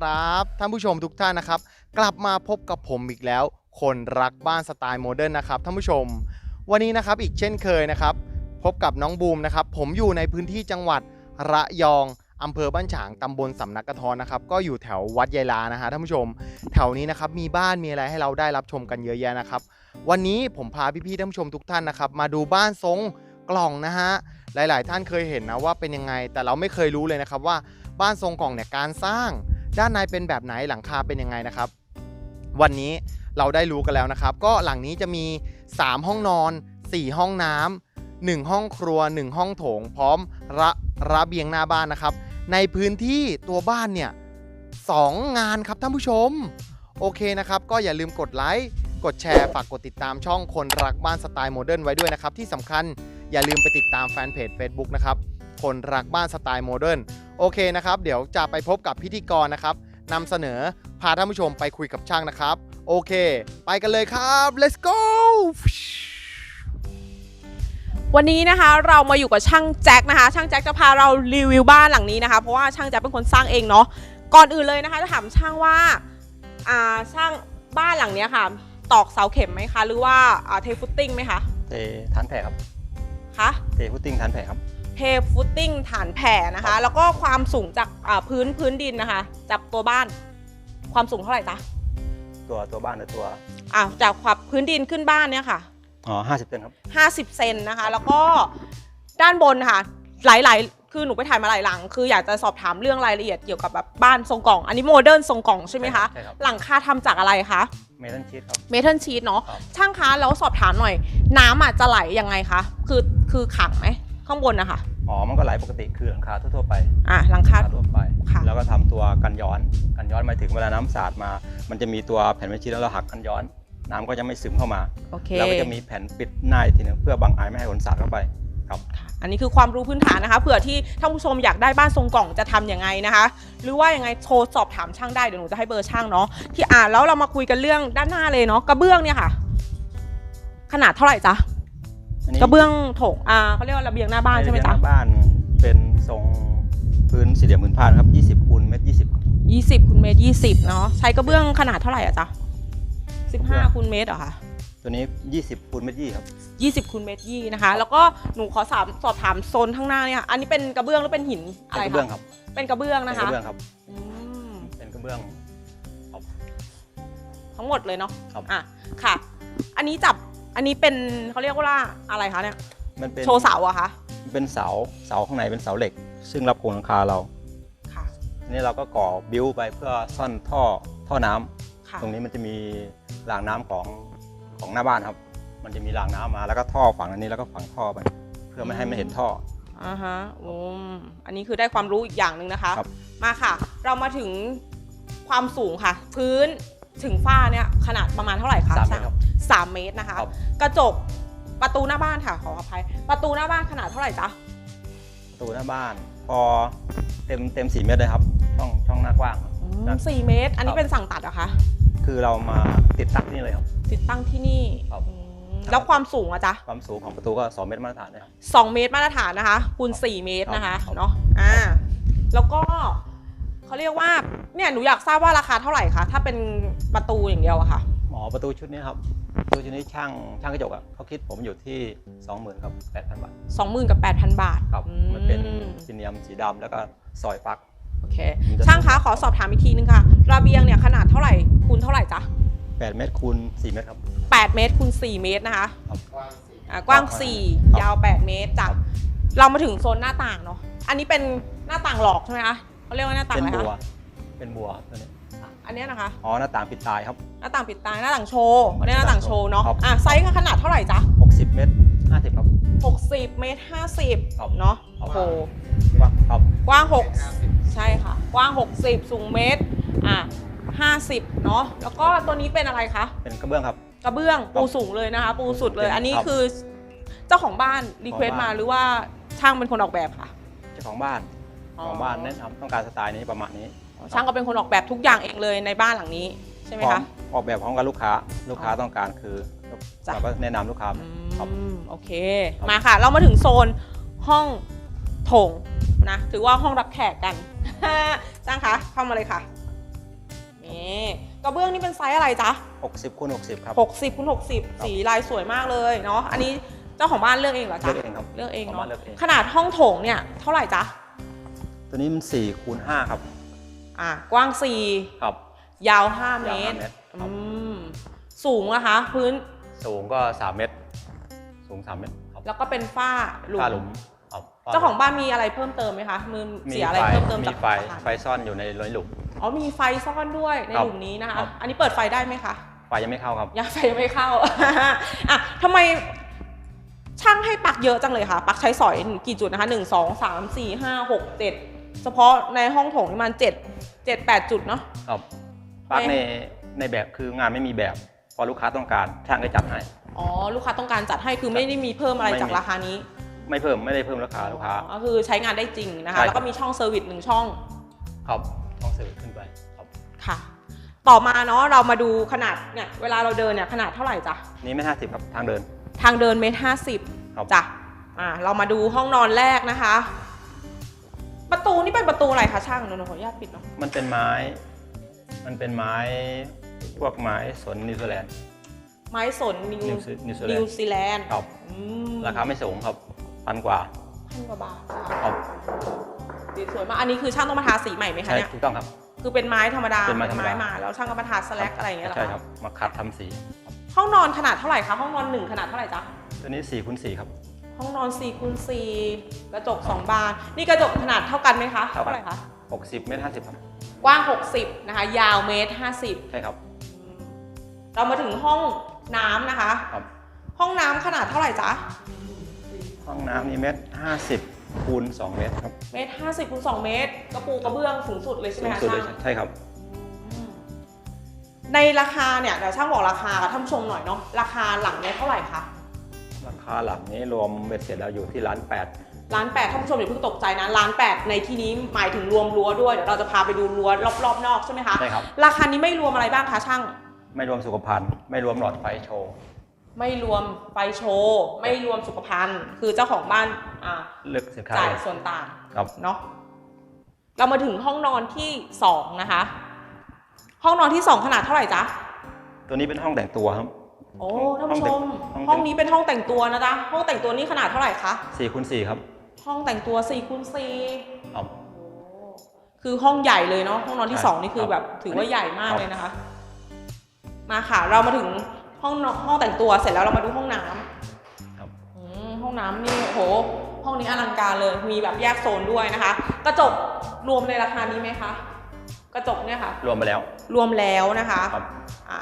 ครับท่านผู้ชมทุกท่านนะครับ กลับมาพบกับผมอีกแล้ว คนรักบ้านสไตล์โมเดิร์นนะครับท่านผู้ชม วันนี้นะครับอีกเช่นเคยนะครับ พบกับน้องบูมนะครับ ผมอยู่ในพื้นที่จังหวัดระยองอำเภอบ้านฉางตำบลสำนักกระทอนนะครับ ก็อยู่แถววัดยายลานะฮะท่านผู้ชม แถวนี้นะครับมีบ้านมีอะไรให้เราได้รับชมกันเยอะแยะนะครับ วันนี้ผมพาพี่ๆท่านผู้ชมทุกท่านนะครับ มาดูบ้านทรงกล่องนะฮะหลาย ๆ ท่านเคยเห็นนะว่าเป็นยังไง แต่เราไม่เคยรู้เลยนะครับว่าบ้านทรงกล่องเนี่ยการสร้าง ด้านในเป็นแบบไหนหลังคาเป็นยังไงนะครับ วันนี้เราได้รู้กันแล้วนะครับ ก็หลังนี้จะมี 3 ห้องนอน 4 ห้องน้ำ1ห้องครัว 1 ห้องโถง พร้อมระระเบียงหน้าบ้านนะครับ ในพื้นที่ตัวบ้านเนี่ยสองงานครับท่านผู้ชม โอเคนะครับ ก็อย่าลืมกดไลค์กดแชร์ฝากกดติดตามช่องคนรักบ้านสไตล์โมเดิร์นไว้ด้วยนะครับ ที่สำคัญอย่าลืมไปติดตามแฟนเพจ Facebook นะครับ คนรักบ้านสไตล์โมเดิร์น โอเคนะครับ เดี๋ยวจะไปพบกับพิธีกรนะครับนำเสนอพาท่านผู้ชมไปคุยกับช่างนะครับ โอเค ไปกันเลยครับ let's go วันนี้นะคะเรามาอยู่กับช่างแจ็คนะคะ ช่างแจ็คจะพาเรารีวิวบ้านหลังนี้นะคะ เพราะว่าช่างแจ็คเป็นคนสร้างเองเนาะก่อนอื่นเลยนะคะจะถามช่างว่าอ่าช่างบ้านหลังเนี้ยค่ะ ตอกเสาเข็มไหมคะ หรือว่าอ่าเทฟุตติ้งไหมคะเทฐานแผ่ครับคะเทพุตติ้งฐานแผ่ครับ เทฟุตติ้งฐานแผ่นะคะ แล้วก็ความสูงจากอ่าพื้นพื้นดินนะคะ จากตัวบ้าน ความสูงเท่าไหร่จ๊ะตัวตัวบ้านหรือตัวอ่าจากความพื้นดินขึ้นบ้านเนี่ยค่ะ อ๋อห้าสิบเซนครับ 50 เซนนะคะ แล้วก็ด้านบนค่ะ หลายๆ คือหนูไปถ่ายมาหลายหลัง คืออยากจะสอบถามเรื่องรายละเอียดเกี่ยวกับแบบบ้านทรงกล่อง อันนี้โมเดิร์นทรงกล่องใช่ไหมคะใช่ครับ หลังคาทำจากอะไรคะเมทัลชีตครับ เมทัลชีตเนาะครับ ช่างคะแล้วสอบถามหน่อย น้ำอะจะไหลยังไงคะคือคือขังไหม ข้างบนนะคะอ๋อมันก็ไหลปกติคือหลังคาทั่วๆไปอะหลังคาทั่วไปค่ะแล้วก็ทำตัวกันย้อน กันย้อนหมายถึงเวลาน้ำสาดมา มันจะมีตัวแผ่นเมทัลชีตแล้วเราหักกันย้อน น้ำก็จะไม่ซึมเข้ามาโอเคแล้วก็จะมีแผ่นปิดหน้าอีกทีหนึงเพื่อบังอายไม่ให้ฝนสาดเข้าไปครับค่ะอันนี้คือความรู้พื้นฐานนะคะเผื่อที่ท่านผู้ชมอยากได้บ้านทรงกล่องจะทำยังไงนะคะ หรือว่ายังไงโทรสอบถามช่างได้เดี๋ยวหนูจะให้เบอร์ช่างเนาะที่อ่านแล้วเรามาคุยกันเรื่องด้านหน้าเลยเนาะกระเบื้องเนี่ยค่ะ ขนาดเท่าไหร่จ๊ะ อันนี้กระเบื้องโถงอ่าเขาเรียกว่าระเบียงหน้าบ้านใช่ไหมระเบียงจ๊ะน้าบ้านเป็นทรงพื้นสี่เหลี่ยมพื้นผ้านะครับ 20คูณเมตร20ยี่สิบคูณเมตรยี่สิบเนาะใช้กระเบื้องขนาดเท่าไหร่อะจ๊ะสิบห้าคูณเมตรเหรอคะตัวนี้ 20คูณเมตร20ครับยี่สิบคูณเมตรยี่นะคะ แล้วก็หนูขอสามสอบถามโซนข้างหน้าเนี่ยค่ะอันนี้เป็นกระเบื้องหรือเป็นหินอะไรเป็นกระเบื้องครับเป็นกระเบื้องเป็นนะกคะระเบื้องครับ อืมเป็นกระเบื้อง ทั้งหมดเลยเนาะครับ อะค่ะ อันนี้จับ อันนี้เป็นเขาเรียกว่าอะไรคะเนี่ย มันเป็นโชว์เสาอะคะเป็นเสาเสาข้างในเป็นเสาเหล็ก ซึ่งรับโครงหลังคาเราค่ะทีนี้เราก็ก่อบิ้วไปเพื่อซ่อนท่อท่อน้ำค่ะ ตรงนี้มันจะมีรางน้ำของของหน้าบ้านครับ มันจะมีรางน้ำมาแล้วก็ท่อฝังอันนี้แล้วก็ฝังท่อไป เพื่อไม่ให้ไม่เห็นท่อ อ่าฮะอืมอันนี้คือได้ความรู้อีกอย่างหนึ่งนะคะ ครับ มาค่ะ เรามาถึงความสูงค่ะ พื้นถึงฝ้าเนี่ยขนาดประมาณเท่าไหร่คะสามเมตรครับ สามเมตรนะคะ ครับ กระจกประตูหน้าบ้านค่ะขออภัย ประตูหน้าบ้านขนาดเท่าไหร่จ๊ะ ประตูหน้าบ้าน พอเต็มเต็มสี่เมตรเลยครับ ช่องช่องหน้ากว้างครับอืมครับสี่เมตร อันนี้ครับ เป็นสั่งตัดเหรอคะ คือเรามาติดตั้งนี่เลยครับ ติดตั้งที่นี่ครับอืมแล้วความสูงอะจ๊ะความสูงของประตูก็ 2 เมตรมาตรฐานเลยครับ สองเมตรมาตรฐานนะคะคูณสี่เมตรนะคะครับ เนาะอ่าแล้วก็เขาเรียกว่าเนี่ยหนูอยากทราบว่าราคาเท่าไหร่คะถ้าเป็นประตูอย่างเดียวอะค่ะหมอประตูชุดนี้ครับ ประตูชุดนี้ช่างช่างกระจกอะเขาคิดผมอยู่ที่ 20,000ครับ8,000 บาท สองหมื่นกับแปดพันบาทครับอืมันเป็นซีเนียมสีดำแล้วก็ซอยปลั๊กโอเค มันจะ ช่างคะขอสอบถามอีกทีนึงค่ะระเบียงเนี่ยขนาดเท่าไหร่คูณเท่าไหร่จ๊ะ8 เมตรคูณ4เมตรครับ 8 เมตรคูณ4เมตรนะคะครับอ่ากว้าง ครับ4 ยาว 8 เมตรจ้ะครับ เรามาถึงโซนหน้าต่างเนาะอันนี้เป็นหน้าต่างหลอกใช่ไหมคะเขาเรียกว่าหน้าต่างเป็นอะไรบัว คะเป็นบัวตัวนี้ อันเนี้ยนะคะ อ๋อหน้าต่างปิดตายครับ หน้าต่างปิดตาหน้าต่างโชว์อันนี้หน้าต่างโชว์เนาะครับ อะไซส์ขนาดเท่าไหร่จ๊ะ60 เมตร 50 ครับ 60เมตร50ครับเนาะครับโอ้โหกว้างครับกว้าง6ใช่ค่ะ กว้าง 60 สูงเมตรอะ50เนาะแล้วก็ตัวนี้เป็นอะไรคะเป็นกระเบื้องครับ กระเบื้องปูสูงเลยนะคะ ปูสุดเลยครับอันนี้คือเจ้าของบ้านรีเควสของบ้านมาหรือว่าช่างเป็นคนออกแบบค่ะ เจ้าของบ้าน ของบ้านแนะนำต้องการสไตล์นี้ประมาณนี้ ช่างก็เป็นคนออกแบบทุกอย่างเองเลยในบ้านหลังนี้ใช่ไหมพร้อคะมออกแบบพร้อมกับลูกค้า ลูกค้าต้องการคือจ้ะ เราก็แนะนำลูกค้าครับ อืมโอเค ครับ มาค่ะ เรามาถึงโซนห้องโถงนะ ถือว่าห้องรับแขกกันช่างคะเข้ามาเลยค่ะ นี่กระเบื้องนี่เป็นไซส์อะไรจ๊ะ60คูณ60 ครับ 60คูณ60 สีลายสวยมากเลยเนาะ อันนี้เจ้าของบ้านเลือกเองเหรอจ๊ะ เลือกเองครับเลือกเองของเนาะบ้านเลือกเองขนาดห้องโถงเนี่ยเท่าไหร่จ๊ะ ตัวนี้มัน4คูณ5ครับ อะกว้างครับ4ยาว5เมตรยาวห้าเมตรครับ อืมสูงนะคะ พื้นสูงก็3เมตร สูง3เมตรครับแล้วก็เป็นฝ้าหลุมฝ้าหลุมครับฝ้เจ้าของบ้านมีอะไรเพิ่มเติมไหมคะมือมีเสียอะไรไฟเพิ่มเติมมีจากไฟอาคารไฟซ่อนอยู่ในร้อยหลุม อ๋อมีไฟซ่อนด้วยในครับหลุมนี้นะคะ ครับ อันนี้เปิดไฟได้ไหมคะ ไฟยังไม่เข้าครับ ยังไฟยังไม่เข้า อะทำไมช่างให้ปักเยอะจังเลยคะปักใช้สอยกี่จุดนะคะหนึ่งสองสามสี่ห้าหกเจ็ด เฉพาะในห้องโถงนี่มันเจ็ดเจ็ดแปดจุดเนาะครับปลั๊กในในแบบคืองานไม่มีแบบ พอลูกค้าต้องการช่างก็จัดให้ อ๋อ ลูกค้าต้องการจัดให้คือไม่ได้มีเพิ่มอะไรไม่มีจากราคานี้ ไม่เพิ่มไม่ได้เพิ่มราคาลูกค้าก็คือใช้งานได้จริงนะคะใช่แล้วก็มีช่องเซอร์วิสหนึ่งช่อง ครับต้องเสริมขึ้นไปครับค่ะ ต่อมาเนาะเรามาดูขนาดเนี่ยเวลาเราเดินเนี่ยขนาดเท่าไหร่จ๊ะนี่ไม่ห้าสิบครับทางเดิน ทางเดินเมตรห้าสิบครับจ้ะอ่าเรามาดูห้องนอนแรกนะคะ ประตูนี่เป็นประตูอะไรคะช่างหนูขออนุญาตปิดเนาะมันเป็นไม้ มันเป็นไม้พวกไม้สนนิวซีแลนด์ ไม้สนนิวนิวซีนิวซีแลนินวด์ซีแลนด์ครับ อืมราคาไม่สูงครับพันกว่าพันกว่าบาทค่ะครับสีสวยมากอันนี้คือช่างต้องมาทาสีใหม่ไหมคะใช่เนี่ย ถูกต้องครับ คือเป็นไม้ธรรมดาเป็นไม้ธรรมดา มาแล้วช่างก็มาทาสแลกอะไรอย่างเงี้ยเหรอใช่คะครับมาคัดทำสี ห้องนอนขนาดเท่าไหร่คะห้องนอนหนึ่งขนาดเท่าไหร่จ๊ะตัวนี้4คูณ4ครับ ห้องนอน4คูณ4กระจก 2 บาน นี่กระจกขนาดเท่ากันไหมคะเท่ากันไหร่คะ 60เมตร50ครับกว้าง 60 นะคะ ยาวเมตร 50 ใช่ครับ เรามาถึงห้องน้ำนะคะ ครับ ห้องน้ำขนาดเท่าไหร่จ๊ะ ห้องน้ำนี่เมตร50คูณ2เมตรครับเมตร 50คูณ2เมตร กระปูกระเบื้องสูงสุดเลยใช่ไหมสูงคะสุดเลช่ายงใช่ครับอืมในราคาเนี่ยเดี๋ยวช่างบอกราคากับท่านผู้ชมหน่อยเนาะ ราคาหลังเนี่ยเท่าไหร่คะ ราคาหลังนี้รวมเบ็ดเสร็จแล้วอยู่ที่ล้านแปดล้านแปดท่านผู้ชมอย่าเพิ่งตกใจนะล้านแปดในที่นี้หมายถึงรวมรั้วด้วยเดี๋ยวเราจะพาไปดูรั้วรอบๆนอกใช่ไหมคะใช่ครับ ราคานี้ไม่รวมอะไรบ้างคะช่าง ไม่รวมสุขภัณฑ์ไม่รวมหลอดไฟโชว์ ไม่รวมไฟโชว์ไม่รวมสุขภัณฑ์ คือเจ้าของบ้านอ่าเลือกสินค้าจ่ายเองส่วนต่างครับเนาะเรามาถึงห้องนอนที่สองนะคะ ห้องนอนที่สองขนาดเท่าไหร่จ๊ะตัวนี้เป็นห้องแต่งตัวครับ โอ้ท่านผู้ชมห้องแต่งห้องนี้เป็นห้องแต่งตัวนะจ๊ะห้องแต่งตัวนี้ขนาดเท่าไหร่คะ4คูณ4ครับ ห้องแต่งตัว4คูณ4ครับคือห้องใหญ่เลยเนาะห้องนอนที่ใช่สองนี่คือครับแบบถือว่าใหญ่มากครับเลยนะคะ มาค่ะ เรามาถึงห้องนอนห้องแต่งตัวเสร็จแล้วเรามาดูห้องน้ำครับอืมห้องน้ำนี่โอ้โห ห้องนี้อลังการเลยมีแบบแยกโซนด้วยนะคะ กระจกรวมในราคานี้ไหมคะกระจกเนี่ยค่ะ รวมไปแล้ว รวมแล้วนะคะครับอะ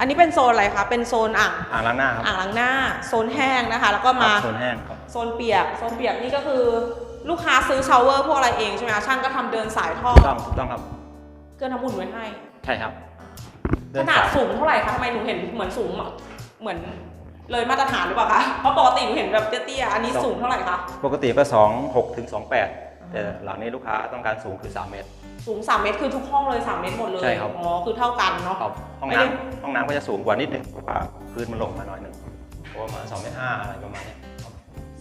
อันนี้เป็นโซนอะไรคะ เป็นโซนอ่างอ่างล้างหน้าครับอ่างล้างหน้า โซนแห้งนะคะ แล้วก็คมารับโซนแห้งครับ โซนเปียก โซนเปียกนี่ก็คือลูกค้าซื้อชาวเวอร์พวกอะไรเองใช่ไหมคะช่างก็ทำเดินสายท่อ ถูกต้องถูกต้องครับเกลือน้ำอุ่นไว้ให้ ใช่ครับขนาดสยสูงเท่าไหร่คะทำไมหนูเห็นเหมือนสูงเหมือนเลยมาตรฐานหรือเปล่าคะ เพราะปกติหนูเห็นแบบเตี้ยๆ อันนี้สูงเท่าไหร่คะ ปกติก็2 6ถึง28แต่หลังนี้ลูกค้าต้องการสูงคือ 3 เมตร สูง 3 เมตรคือทุกห้องเลย 3 เมตรหมดเลยใช่ครับ อ๋อคือเท่ากันเนาะ ครับห้องไม่ได้ น้ำห้องน้ำก็จะสูงกว่านิดหนึงเพราะว่าพื้นมันลงมาหน่อยหนึ่งประมาณ2เมตรห้าอะไรประมาณเนี้ยครับ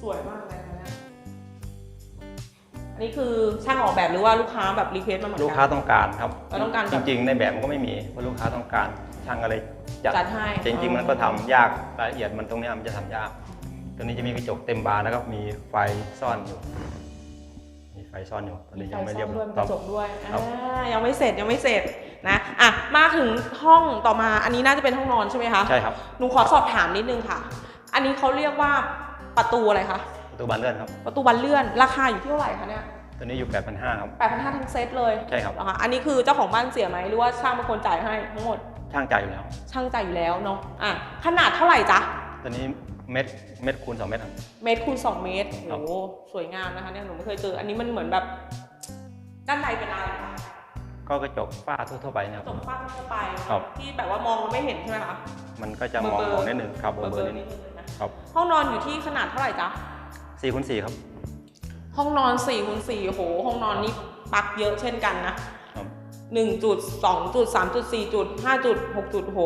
สวยมากเลยนะเนี่ยอันนี้คือช่างออกแบบหรือว่าลูกค้าแบบรีเควสมาเหมือนลูกกัค้าต้องการครับเราต้องการแบบ จริงๆ ในแบบมันก็ไม่มีเพราะลูกค้าต้องการช่างอะไรจัด จัดให้จริงๆ มันก็ทำยากรายละเอียดมันตรงเนี้ยมันจะทำยาก ตัวนี้จะมีกระจกเต็มบานแล้วก็มีไฟซ่อนอยู่มี ไฟซ่อนอยู่ตอนนี้ยังไม่เรียบฟซ่อมด้วยมีคกรับระจกด้วยครับอ่ายังไม่เสร็จยังไม่เสร็จนะอะมาถึงห้องต่อมาอันนี้น่าจะเป็นห้องนอนใช่ไหมคะใช่ครับหนูขอสอบถามนิดนึงค่ะ อันนี้เขาเรียกว่าประตูอะไรคะประตูบานเลื่อนครับประตูบันเลื่อนราคาอยู่ที่เท่าไหร่คะเนี่ยตัวนี้อยู่8,500ครับแปดพันห้าทั้งเซตเลยใช่ครับเหอคะอันนี้คือเจ้าของบ้านเสียไหมหรือว่าช่างเป็นคนจ่ายให้ทั้งหมดช่างจ่ายอยู่แล้ว ช่างจ่ายอยู่แล้วเนาะอะขนาดเท่าไหร่จ๊ะตัวนี้ เม็ดเม็ดคูณ2เม็ดครับ เมตรคูณ2 เมตรครับ โอ้สวยงามนะคะเนี่ยหนูไม่เคยเจอ อันนี้มันเหมือนแบบ ด้านในเป็นอะไรคะก็กระจกฝ้าทั่วๆไปนะครับจกฟ้าทั่วไปครับ ที่แบบว่ามองแล้วไม่เห็นใช่ไหมคะ มันก็จะมองเบลอๆ มองนิดนึงครับเบเบออร์ร์ๆๆนินิดดนึงนึงนะครับห้องนอนอยู่ที่ขนาดเท่าไหร่จ๊ะ4คูณ4ครับห้องนอน4คูณ4โอ้โห ห้องนอนนี่ปลักเยอะเช่นกันนะครับ 1จุด2จุด3จุด4จุด5จุด6จุดโห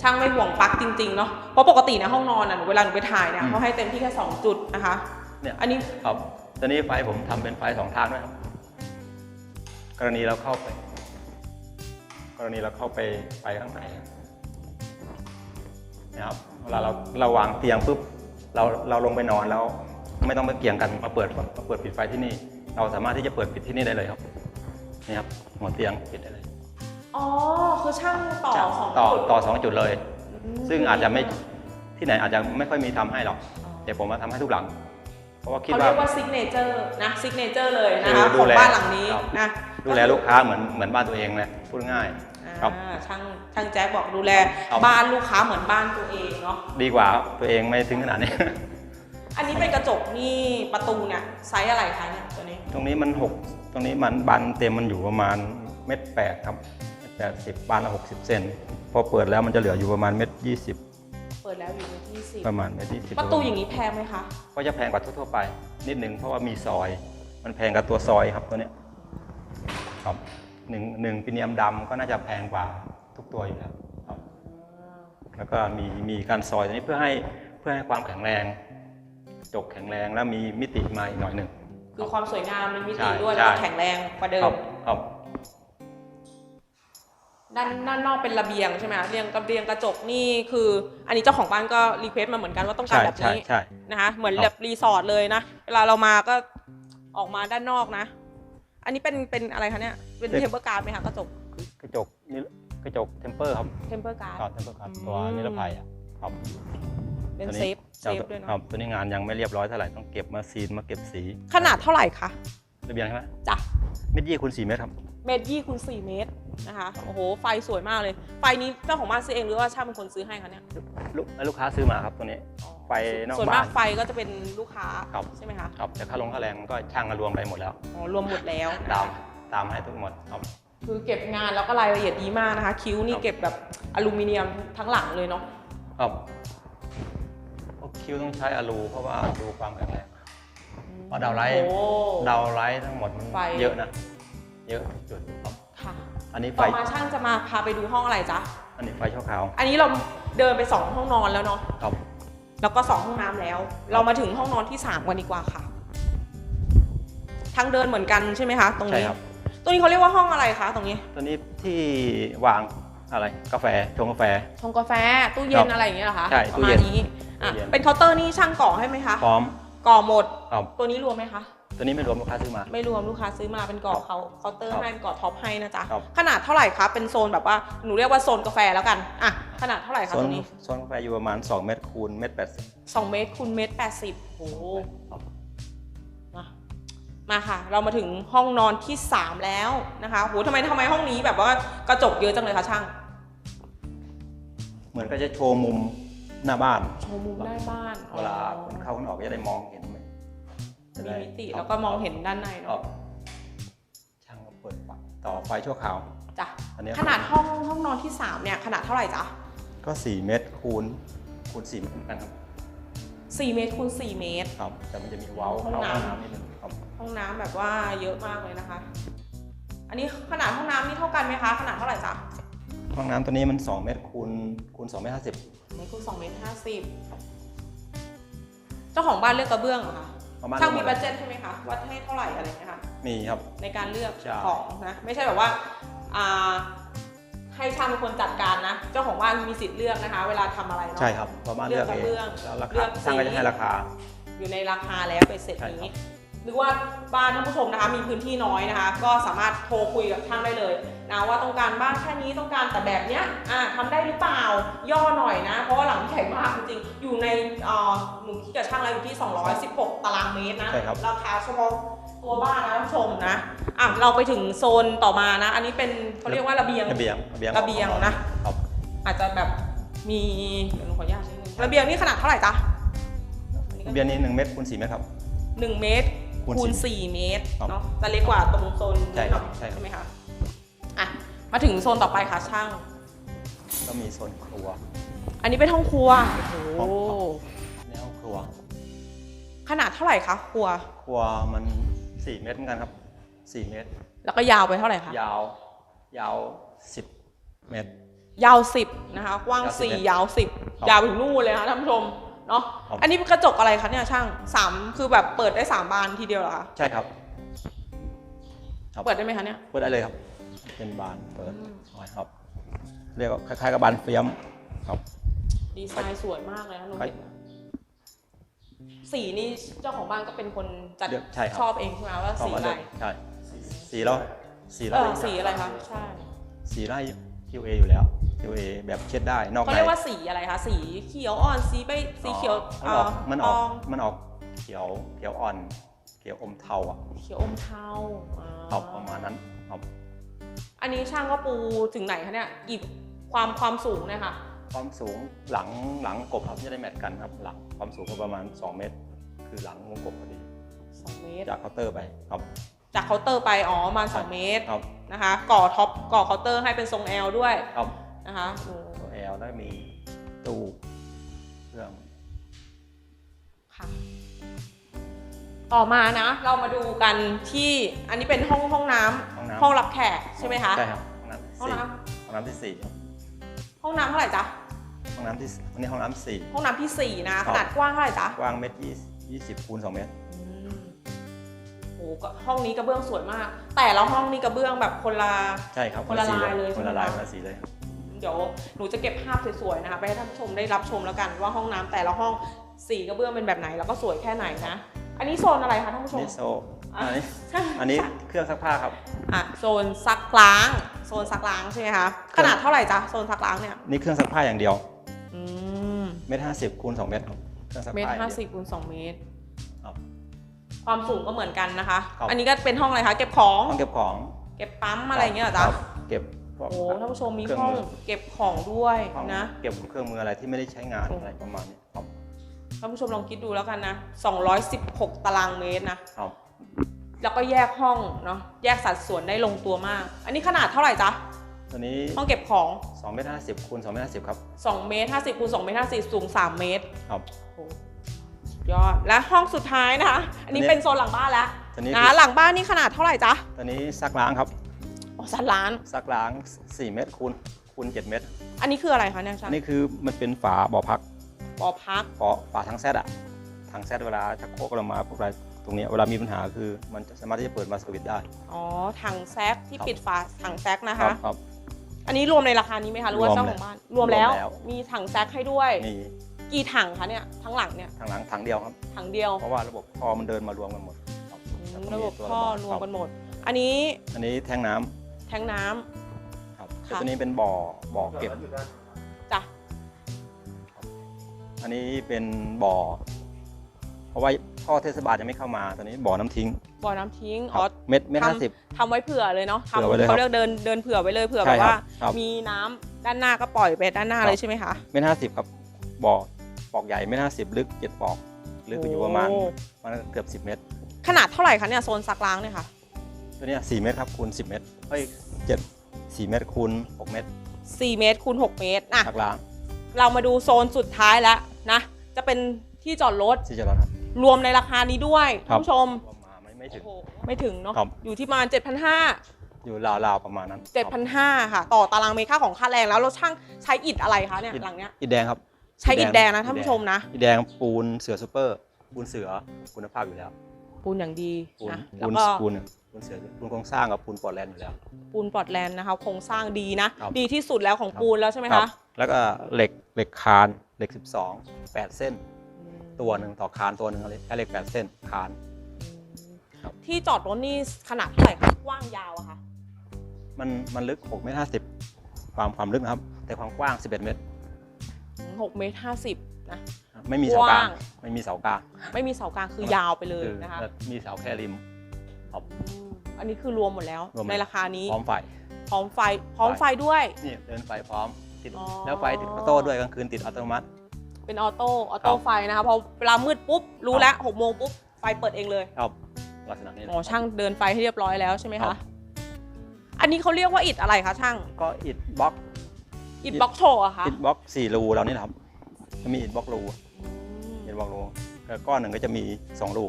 ช่างไม่ห่วงปลั๊กจริงๆเนาะเพราะปกติในห้องนอนอะหนูเวลาหนูไปถ่ายเนี่ยอืมเขาให้เต็มที่แค่2จุดนะคะเนี่ยอันนี้ครับตัวนี้ไฟผมทำเป็นไฟสองทางด้วยครับ กรณีเราเข้าไปรณีเราเข้าไปไปข้างในนะครับเวลาเราเราวางเตียงปุ๊บเราเราลงไปนอนแล้ว ไม่ต้องไปเกี่ยงกันมาเปิดมาเปิดปิดไฟที่นี่ เราสามารถที่จะเปิดปิดที่นี่ได้เลยครับ นี่ครับหัวเตียงปิดได้เลยอ๋อ คือช่างต่อสองต่อจุดต่อสองจุดเลยมซึ่งอาจจะไม่ที่ไหนอาจจะไม่ค่อยมีทำให้หรอกอ๋อแต่ผมมาทำให้ทุกหลัง เพราะว่าคิดเขาว่าเรียกว่าซิกเนเจอร์นะซิกเนเจอร์เลยนะคืคะอดูของแลบ้านหลังนี้ครับนะดูแลลูกค้าเหมือนเหมือนบ้านตัวเองเลยพูดง่ายครับอ่าช่างช่างแจ็คบอกดูแลครับบ้านลูกค้าเหมือนบ้านตัวเองเนาะดีกว่าตัวเองไม่ถึงขนาดนี้ อันนี้เป็นกระจกนี่ประตูเนี่ยไซส์อะไรคะเนี่ยตัวนี้ ตรงนี้มันหก ตรงนี้มันบานเต็มมันอยู่ประมาณเม็ดแปดครับแปดสิบบานละหกสิบเซนพอเปิดแล้วมันจะเหลืออยู่ประมาณเม็ดยี่สิบเปิดแล้วอยู่ที่สิบประมาณเม็ดยี่สิบประตูอย่างนี้แพงไหมคะก็จะแพงกว่าทั่วๆไป นิดนึงเพราะว่ามีซอย มันแพงกับตัวซอยครับตัวเนี้ยครับหนึ่งหนึ่งปีเนียมดำก็น่าจะแพงกว่าทุกตัวอยู่แล้วครับ แล้วก็มีมีการซอยตัวนี้เพื่อให้เพื่อให้ความแข็งแรงจกแข็งแรงแล้วมีมิติมาอีกหน่อยหนึ่ง คือความสวยงามมีมิใช่ติด้วยใช่แล้วก็แข็งแรงกว่าเดิครัมบครับด้านด้านนอกเป็นระเบียงใช่ไหมคะเรียงกระเบียงกระจกนี่คือ อันนี้เจ้าของบ้านก็รีเควสต์มาเหมือนกันว่าต้องการใช่แบบใช่นี้ใช่นะคะเหมือนครับแบบรีสอร์ทเลยนะเวลาเรามาก็ออกมาด้านนอกนะ อันนี้เป็นเป็นอะไรคะเนี่ยเป็นเทมเปอร์การ์ดไหมคะกระจกกระจกนี่กระจกเทมเปอร์ครับเทมเปอร์การ์ดก่อนเทมเปอร์ครับอืมตัวนิรภัยอะครับ เป็นตัวเซฟเซฟด้วยครัเนาะบตัวนี้งานยังไม่เรียบร้อยเท่าไหร่ต้องเก็บมาซีนมาเก็บสี ขนาดเท่าไหร่คะระเบียงใช่ไหมจ้ะเม็ดยี่คูณสี่เมตรครับเมตรยี่คูณสี่เมตรนะคะโอ้โหไฟสวยมากเลย ไฟนี้เจ้าของบ้านซื้อเองหรือว่าช่างเป็นคนซื้อให้คะเนี่ยลูกลูกค้าซื้อมาครับตัวนี้ไฟนอกส่วนากบ้ามนไฟก็จะเป็นลูกค้าครับใช่ไหมคะครับแต่ค่าลงค่าแรงก็ช่างกันรวมไปหมดแล้วอ๋อรวมหมดแล้วนะตามตามให้ทุกหมดครับคือเก็บงานแล้วก็รายละเอียดดีมากนะคะ คิ้วนี่ครับเก็บแบบอลูมิเนียมทั้งหลังเลยเนาะครับพวก คิวต้องใช้อะลู เพราะว่าดูความแข็งแรงเพราะดาวไลท์โอ้ ดาวไลท์ทั้งหมดมันไฟ เยอะนะ เยอะจุดครับค่ะอันนี้ไฟ ต่อมาช่างจะมาพาไปดูห้องอะไรจ๊ะ อันนี้ไฟชั่วคราวอันนี้เราเดินไปสองห้องนอนแล้วเนาะ ครับแล้วก็สองห้องน้ำแล้ว เรามาถึงห้องนอนที่สามกันดีกว่าค่ะ ทางเดินเหมือนกันใช่ไหมคะ ตรงใช่นี้ ครับ ตรงนี้เขาเรียกว่าห้องอะไรคะตรงนี้ ตัวนี้ที่วางอะไรกาแฟชงกาแฟ ชงกาแฟ ตู้เย็ครันบอะไรอย่างเงี้ยเหรอคะใช่ปตู้ระมาเย็ณน นี้ อะตู้เย็นเป็นเคาน์เตอร์นี่ช่างก่อให้ไหมคะพร้อม ก่อหมด ครับ ตัวนี้รวมไหมคะ ตัวนี้ไม่รวมลูกค้าซื้อมา ไม่รวมลูกค้าซื้อมาเป็นก่อเขาเคาน์เตอร์ครับให้เป็นก่อท็อปให้นะจ๊ะครับ ขนาดเท่าไหร่คะเป็นโซนแบบว่าหนูเรียกว่าโซนกาแฟแล้วกันอะขนาดเท่าไหร่คะโซตันวนี้โซนกาแฟอยู่ประมาณ 2 เมตรคูณเมตรแปดสิบสองเมตรคูณเมตรแปดสิบโอ้โหมามาค่ะ เรามาถึงห้องนอนที่สามแล้วนะคะโหทำไมทำไมห้องนี้แบบว่ากระจกเยอะจังเลยคะช่าง เหมือนก็จะโชว์มุม หน้าบ้านโชว์มุมหน้าบ้านเวลาคนเข้าคนออกก็จะได้มองเห็นไหมจะมีได้มิติแล้วก็มองเห็นด้านในครัเนาะบช่างก็เปิดปลั๊กต่อไฟชั่วคราวจ้ะอันเนี้ยขนาดห้องห้องนอนที่สามเนี่ยขนาดเท่าไหร่จ๊ะก็ 4 เมตรคูณคูณ4เมตรเหมือนกันครับสี่เมตรคูณสี่เมตรครับแต่มันจะมีเว้าห้องเข้าน้ำห้องน้ำนิดนึงครับห้องน้ำแบบว่าเยอะมากเลยนะคะ อันนี้ขนาดห้องน้ำนี่เท่ากันไหมคะ ขนาดเท่าไหร่จ๊ะ ห้องน้ำตัวนี้มัน 2 เมตรคูณคูณ2เมตร50เมตรคูณสองเมตรห้าสิบเจ้าของบ้านเลือกกระเบื้องเหรอคะประมาณช่างมีหมดบัเลตยเจ็ตใช่ไหมคะว่าให้เท่าไหร่อะไรอย่างเงี้ยค่ะมีครับ ในการเลือกใช่ ของนะไม่ใช่แบบว่าอ่าให้ช่างเป็นคนจัดการนะ เจ้าของบ้านมีสิทธิ์เลือกนะคะ เวลาทำอะไรเนาะ ใช่ครับประมาณเลืเลืออกกกระเอเบื้องงแล้วราเลืคาอกสี ช่างก็จะให้ราคา อยู่ในราคาแล้วไปเสร็จใช่ครับ นี้ หรือว่าบ้านท่านผู้ชมนะคะ มีพื้นที่น้อยนะคะ ก็สามารถโทรคุยกับช่างได้เลยนะว่าต้องการบ้านแค่นี้ต้องการแต่แบบเนี้ยอะทำได้หรือเปล่าย่อหน่อยนะ เพราะว่าหลังใหญ่มากจริงๆอยู่ในเอ่อหนูคิดกับช่างแล้วอยู่ที่ 216 ตารางเมตรนะใช่ครับ ราคาเฉพาะตัวบ้านนะท่านผู้ชมนะอะเราไปถึงโซนต่อมานะ อันนี้เป็นเขาเรียกว่าระเบียง ระเบียงระเบียงระเบียงนะ ครับอาจจะแบบมีเดี๋ยวหนูขออนุญาตใช้มือระเบียงนี่ขนาดเท่าไหร่จ๊ะระเบียงนี้1เมตรคูณ4เมตรครับ หนึ่งเมตร คูณคูณสี่สี่เมตรครับเนาะจะเล็กกว่าตรงโซนใช่ครับนี้หน่อยใช่ครับไหมคะอะมาถึงโซนต่อไปค่ะช่าง ก็มีโซนครัว อันนี้เป็นห้องครัวโอ้โหในห้องครัว ขนาดเท่าไหร่คะครัว ครัวมัน4เมตรเหมือนกันครับ4เมตร แล้วก็ยาวไปเท่าไหร่คะยาว ยาว10เมตร ยาวสิบนะคะกว้างยาว10สี่เมตรยาวสิบครับยาวถึงนู่นเลยค่ะท่านผู้ชม เนาะ ครับ อันนี้เป็นกระจกอะไรคะเนี่ยช่างสามคือแบบเปิดได้สามบานทีเดียวเหรอคะ ใช่ครับ ครับ เปิดได้ไหมคะเนี่ย เปิดได้เลยครับ เป็นบานเปิดอืมซอยครับ เรียกว่าคล้ายๆกับบานเฟียมครับ ดีไซน์สวยมากเลยนะหนูใช่เห็นสีนี่เจ้าของบ้านก็เป็นคนจัดเลือกใช่ครับ ชอบเองใช่ไหมว่าเข้าสีมาอะไรเลยใช่ สีแล้วสีเอไร่อสีอะไรคะ ใช่ สีไร่ QA อยู่แล้ว QA แบบเช็ดได้นอกเขาในเรียกว่าสีอะไรคะ สีเขียวอ่อน สีไปสีเขียวอ๋อมันออกมันออกทงมันออกเขียวเขียวอ่อน เขียวอมเทาอะเขียวอมเทาอ่าครับประมาณนั้นครับอันนี้ช่างก็ปูถึงไหนคะเนี่ยกี่ความความสูงเนี่ยค่ะความสูงหลังหลังกบครับจะได้แมทกันครับหลังความสูงก็ประมาณ 2 เมตร คือหลังวงกบพอดี2เมตรจากเคาน์เตอร์ไปครับ จากเคาน์เตอร์ไปอ๋อประมาณ2เมตรครับนะคะก่อท็อปก่อเคาน์เตอร์ให้เป็นทรง L ด้วยครับ นะคะโอ้ตัวแอลแล้วมีตู้เครื่องค่ะต่อมานะ เรามาดูกันที่อันนี้เป็นห้องห้องน้ำห้องน้ำห้องรับแขกใช่ไหมคะใช่ครับห้องน้ำห้องสี่น้ห้องน้ำที่สี่ำห้องน้ำเท่าไหร่จ๊ะห้องน้ำที่อันนี้ห้องน้ำสี่ห้องน้ำที่สี่นะครัขบนาดกว้างเท่าไหร่จ๊ะกว้างเมตรยี่ยี่สิบคูณสองเมตรอืมโอ้ก็ห้องนี้กระเบื้องสวยมาก แต่ละห้องนี้กระเบื้องแบบคนละใช่ครับคนละสีลายเลยคนละใช่ไหมลายคะคนละสีเลยครับ เดี๋ยวหนูจะเก็บภาพสวยๆนะคะ ไปให้ท่านผู้ชมได้รับชมแล้วกันว่าห้องน้ำแต่ละห้องสีกระเบื้องเป็นแบบไหนแล้วก็สวยแค่ไหนนะ อันนี้โซนอะไรคะท่านผู้ชมนี่โซอะอันนี้ใช่อันนี้ใช่เครื่องซักผ้าครับอะโซนซักล้าง โซนซักล้างใช่ไหมคะขนาดเท่าไหร่จ๊ะโซนซักล้างเนี่ยนี่เครื่องซักผ้าอย่างเดียวอืมเมตรห้าสิบคูณสองเมตรครับเครื่องซักเมตรผ้าอย่ห้างดียวสิบคูณสองเมตรครับความสูงก็เหมือนกันนะคะครับอันนี้ก็เป็นห้องอะไรคะ เก็บของห้องเก็บของ เก็บปั๊มอะไรอย่างเงี้ยเหรอจ๊ะครับเก็บ พวกโอ้ท่านผู้ชมมีเครื่ห้องมืเก็บของด้วยห้องนะ เก็บเครื่องมืออะไรที่ไม่ได้ใช้งานโอ้อะไรประมาณนี้ครับท่านผู้ชมลองคิดดูแล้วกันนะ216 ตารางเมตรนะครับแล้วก็แยกห้องเนาะแยกสัดส่วนได้ลงตัวมาก อันนี้ขนาดเท่าไหร่จ๊ะตัวนี้ห้องเก็บของ2เมตร50คูณ2เมตร50ครับ2เมตร50คูณ2เมตร50สูง 3 เมตรครับโอ้ยอดและห้องสุดท้ายนะคะ อันนี้อันนี้เป็นโซนหลังบ้านแล้วตัวนี้นะหลังบ้านนี่ขนาดเท่าไหร่จ๊ะตัวนี้ซักล้างครับอ๋อ สันล้าน ซักล้าง 4 เมตรคูณคูณ7เมตร อันนี้คืออะไรคะเนี่ยอัจ๊ะนนี้คือมันเป็นฝาบ่อพักบ่อพักบ่อฝาทางแซดอะทางแซดเวลาชักโครกเรามาพวกอะไรตรงเนี้ยเวลามีปัญหาคือมันจะสามารถที่จะเปิดมาสวิตช์ได้ อ๋อ ถังแซกที่ครับ ปิดฝาถังแซกนะครัคะ บครับ อันนี้รวมในราคานี้ไหมคะหรือว่ารวมเจ้าของบ้าน รวมแล้ว รวมแล้ว มีถังแซกให้ด้วย มีกี่ถังคะเนี่ย ทั้งหลังเนี่ย ทางหลังทางเดียวครับ ถังเดียวเพราะว่าระบบท่อมันเดินมารวมกันหมดครับอืมแล้วก็ระบบมีตัวท่อระบายรวมกันหมด อันนี้อันนี้แทงน้ำ แทงน้ำ ครับค่ะ แต่ตัวนี้เป็นบ่อบ่อเก็บ จ้ะ อันนี้เป็นบ่อ เพราะว่าท่อเทศบาลจะไม่เข้ามาตอนนี้บ่อน้ำทิ้งบ่อน้ำทิ้งครัอ๋อบเม็ดเม็ดทำ ห้าสิบ ทำไว้เผื่อเลยเนาะเผื่อไว้เลยทำเขาเรียกเดินเดินเผื่อไว้เลยเผื่อใช่แบบครับว่า ครับมีน้ำด้านหน้าก็ปล่อยไปด้านหน้าครับ เลยใช่ไหมคะเม็ดห้าสิบครับบ่อปอกใหญ่เม็ดห้าสิบลึกเจ็ดปอกลึกอยู่ประมาณโอ้ประมาณเกือบสิบเมตร ขนาดเท่าไหร่คะเนี่ยโซนซักล้างเนี่ยค่ะตัวเนี้ยสี่เมตรครับคูณสิบเมตรเฮ้ย เจ็ดสี่เมตรคูณหกเมตร4 เมตรคูณ6เมตรอะทักล้างเรามาดูโซนสุดท้ายแล้วนะ จะเป็นที่จอดรถที่จะรอครับ รวมในราคานี้ด้วยครัท่าบนผู้ชมประมาณไม่ไม่ถึง โอ้โหไม่ถึงเนาะครับ อยู่ที่ประมาณ 7,500 อยู่ราวๆประมาณนั้นครับ7,500 ค่ะ ต่อตารางเมตรค่าของค่าแรงแล้วเราช่างใช้อิฐอะไรคะเนี่ยอิฐหลังเนี้ยอิฐแดงครับใช้อิฐแดงนะอิฐแดงท่านผู้ชมนะ อิฐแดงปูนเสือซูเปอร์ปูนเสือคุณภาพอยู่แล้วปูนอย่างดีปูนนะปูแล้วนก็ปูน ปูนเสือปูนโครงสร้างกับปูนปอร์ตแลนด์อยู่แล้ว ปูนปอร์ตแลนด์นะคะโครงสร้างดีนะ ครับ ดีที่สุดแล้วของปูนแล้วใช่ไหมครัคะบแล้วก็เหล็กเหล็กคานเหล็ก 12 8 เส้นอืมตัวหนึ่งต่อคานตัวหนึ่งอะไรแค่เหล็ก 8 เส้นคาน ครับ ที่จอดรถนี่ขนาดเท่าไหร่คะกว้างยาวอะคะมันมันลึก6เมตร50ความความลึกนะครับ แต่ความกว้าง 11 เมตร หกเมตรห้าสิบนะ ไม่มีเสากลางกว้าง ไม่มีเสากลางไม่มีเสากลางคือยาวไปเลยคือนะคะ มีเสาแค่ริม ครับอืมอันนี้คือรวมหมดแล้วรวมหมด ในราคานี้ พร้อมไฟ พร้อมไฟ พร้อมไฟด้วย นี่เดินไฟพร้อมติดอ๋อ แล้วไฟติดออโต้ด้วยกลางคืนติดอัตโนมัติ เป็นออโต้ ออโต้ครับ ไฟนะคะพอเวลามืดปุ๊บ รู้แล้วหกโมงปุ๊บ ไฟเปิดเองเลย ครับลักษณะนี้อ๋อ ช่างเดินไฟให้เรียบร้อยแล้วใช่ไหมครัคะ บอันนี้เขาเรียกว่าอิฐอะไรคะช่าง ก็อิฐบล็อกอิฐบล็อกโชว์อะคะอิฐบล็อกสี่รูเรานี่นะครับจะมีอิฐบล็อกรูอืมอิฐบล็อกรูแล้วก้อนหนึ่งก็จะมีสองรู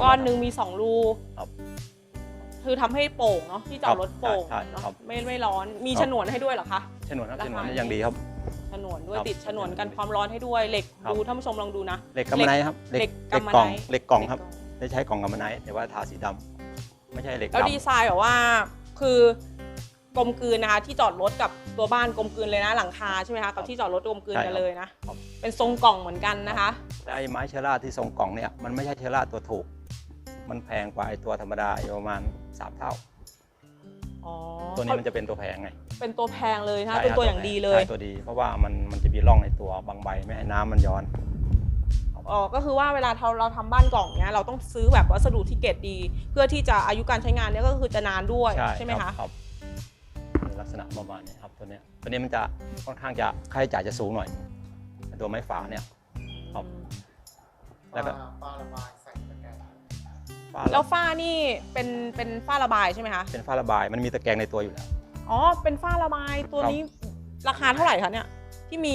ก้อนหนึ่งมีสองรูครับ คือทำให้โป่งเนาะที่จอดรถโป่งใช่ใช่เนาะครับ ไม่ไม่ร้อนมีครับฉนวนให้ด้วยเหรอคะ ฉนวนครับราฉคา นวนอย่างดีครับ ฉนวนด้วยครับติดฉนวนกันความร้อนให้ด้วยเหล็กครับ ดูท่านผู้ชมลองดูนะ เหล็กกัมมันไนท์ครับเหล็กเหล็กกัมมันกล่องไนท์เหล็กกล่องครับได้ใช้กล่องกัมมันไนท์แต่ว่าทาสีดำไม่ใช่เหล็กแล้วดำดีไซน์แบบว่าคือกลมกลืนนะคะที่จอดรถกับตัวบ้านกลมกลืนเลยนะหลังคาใช่ไหมคะกับที่จอดรถกลมกลืนกันเลยนะครับเป็นทรงกล่องเหมือนกันนะคะ แต่ไอ้ไม้เชอร่าที่ทรงกล่องเนี่ยมันไม่ใช่เชอร่าตัวถูก มันแพงกว่าไอ้ตัวธรรมดาอยู่ประมาณสามเท่า อ๋อตัวนี้มันจะเป็นตัวแพงไงเป็นตัวแพงเลยนะคะใช่เป็นตัวครับอย่างดีเลยใช่ตัวดี เพราะว่ามันมันจะมีร่องในตัวบางใบไม่ให้น้ำมันย้อนอ๋อก็คือว่าเวลาเราเราทำบ้านกล่องเนี้ยเราต้องซื้อแบบวัสดุที่เกรดดี เพื่อที่จะอายุการใช้งานเนี้ยก็คือจะนานด้วยใช่ไหมรัคะบครับมีลักษณะประมาณนี้ครับตัวเนี้ยตัวนี้มันจะค่อนข้างจะค่าใช้จ่ายจะสูงหน่อยแต่ตัวไม้ฝาเนี่ยครับแล้วก็ฝ้าระบายใส่ตะแกรง ฝ้าแล้เราวฝ้านี่เป็นเป็นฝ้าระบายใช่ไหมคะเป็นฝ้าระบายมันมีตะแกรงในตัวอยู่แล้ว อ๋อเป็นฝ้าระบายตัวนี้ราคาเท่าไหร่คะเนี่ยที่มี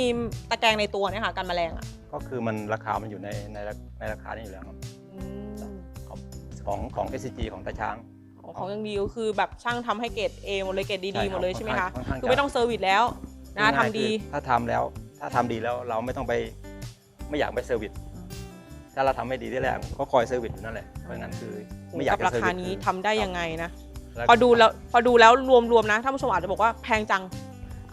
ตะแกรงในตัวเนี่ยค่ะกันแมลงอะก็คือมันราคามันอยู่ในในในราคานี้อยู่แล้วครับอืมของของ SCG ของตาช้างของของยังดีก็คือแบบช่างทำให้เกรด A หมดเลยเกรดใช่ดีคๆรับหมดเลยใช่ไหมคะค่อนข้างคือไม่ต้องเซอร์วิสแล้วนะง่ายๆทำดีคือถ้าทำแล้ว ถ้าทำดีแล้วเราไม่ต้องไปไม่อยากไปเซอร์วิส ถ้าเราทำไม่ดีที่แรกก็คอยเซอร์วิสอยู่นั่นแหละเพราะงั้นคือไม่อยากกับจะราเซอร์คาวิสนี้ทำได้ยังไงนะแล้วพอดูแล้วพอดูแล้วรวมๆนะท่านผู้ชมอาจจะบอกว่าแพงจัง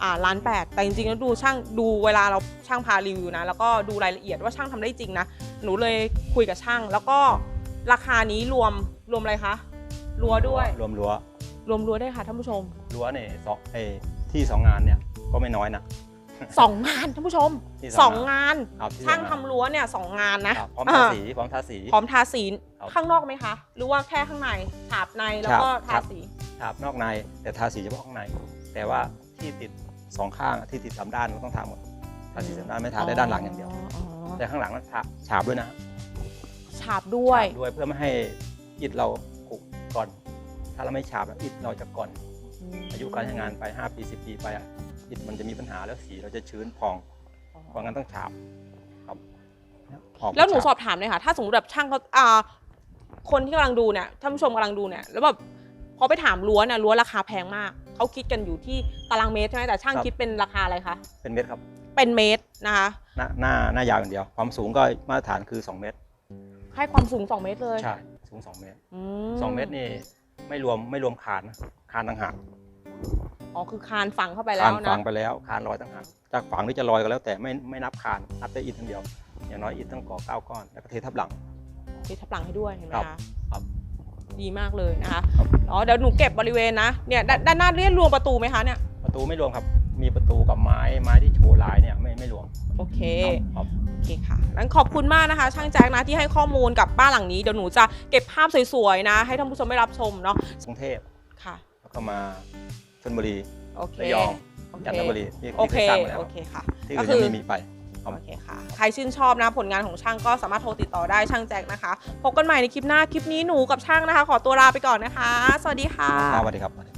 อ่าล้านแปดแต่จริงๆแล้วดูช่างดูเวลาเราช่างพารีวิวนะ แล้วก็ดูรายละเอียดว่าช่างทำได้จริงนะ หนูเลยคุยกับช่าง แล้วก็ราคานี้รวมรวมอะไรคะรั้วด้วย รวมรั้วรวมรั้วได้วยค่ะท่านผู้ชมรั้วเนี่ยสองเออที่สองงานเนี่ยก็ไม่น้อยนะ สองงานท่านผู้ชมที่สสอองงงานครับที่ช่างสอทำรั้วเนี่ยสองงานนะครับพร้อมทาสีพร้อมทาสี พร้อมทาสีครับ ข้างนอกไหมคะ หรือว่าแค่ข้างในฉาบในแล้วก็ฉาบทาฉาบสีฉาบนอกในแต่ทาสีเฉพาะข้างใน แต่ว่าที่ติดสองข้างที่ติดสามด้านเราต้องทาหมดทาสีสามด้านไม่ทาได้ด้านหลังอย่างเดียว อ๋อแต่ข้างหลังนั้นทาฉาบด้วยนะฉาบด้วยฉาบด้วยเพื่อไม่ให้อิฐเราขุก่อน ถ้าเราไม่ฉาบแล้วอิฐเราจะก่อน อายุการใช้งานไป 5 ปี 10 ปีไปอะ อิฐมันจะมีปัญหาแล้วสีเราจะชื้นพองเพราะงั้นต้องฉาบครับออกแล้วหนูฉาบสอบถามเลยค่ะ ถ้าสมมติแบบช่างเขาอ่าคนที่กำลังดูเนี่ยท่านผู้ชมกำลังดูเนี่ยแล้วแบบพอไปถามรั้วเนี่ยรั้วราคาแพงมากเขาคิดกันอยู่ที่ตารางเมตรใช่ไหมแต่ช่างคิดเป็นราคาอะไรคะเป็นเม็ดครับ เป็นเมตรนะคะหน้าหน้าหน้ายาวอย่างเดียว ความสูงก็มาตรฐานคือ 2 เมตร ให้ความสูง 2 เมตรเลยใช่สูง 2 เมตรอื2เมตรนี่ไม่รวมไม่รวมคานนะคานต่างหาก อ๋อคือคานฝังเข้าไปแล้คานวฝันะงไปแล้วคานลอยต่างหากจากฝังหรือจะลอยก็แล้วแต่ไม่ไม่นับคานนับแต่อิฐทั้งเดียวอย่างน้อยอิฐต้องก่อเก้าก้อนแล้วก็เททับหลัง มีทับหลังให้ด้วยเห็นไหมครับคะครับดีมากเลยนะคะครับ อ๋อเดี๋ยวหนูเก็บบริเวณนะเนี่ยด้านด้านหน้าเรียกรวมประตูไหมคะเนี่ยประตูไม่รวมครับ มีประตูกับไม้ไม้ที่โชว์ลายเนี่ยไม่ไม่รวมโอเค ครับ โอเคค่ะงั้นขอบคุณมากนะคะ ช่างแจ็คนะที่ให้ข้อมูลกับบ้านหลังนี้ เดี๋ยวหนูจะเก็บภาพสวยๆนะ ให้ท่านผู้ชมได้รับชมเนาะกรุงเทพค่ะ แล้วก็มา ชลบุรีโอเคระยองโอเคจันทบุรีที่โอที่เคเคยสร้างมาแล้วโอเคค่ะ ที่ก็อื่นคืยังอไม่มีไป ครับ โอเคค่ะ ใครชื่นชอบนะผลงานของช่างก็สามารถโทรติดต่อได้ช่างแจ็คนะคะ พบกันใหม่ในคลิปหน้า คลิปนี้หนูกับช่างนะคะ ขอตัวลาไปก่อนนะคะ สวัสดีค่ะครับสวัสดีครับ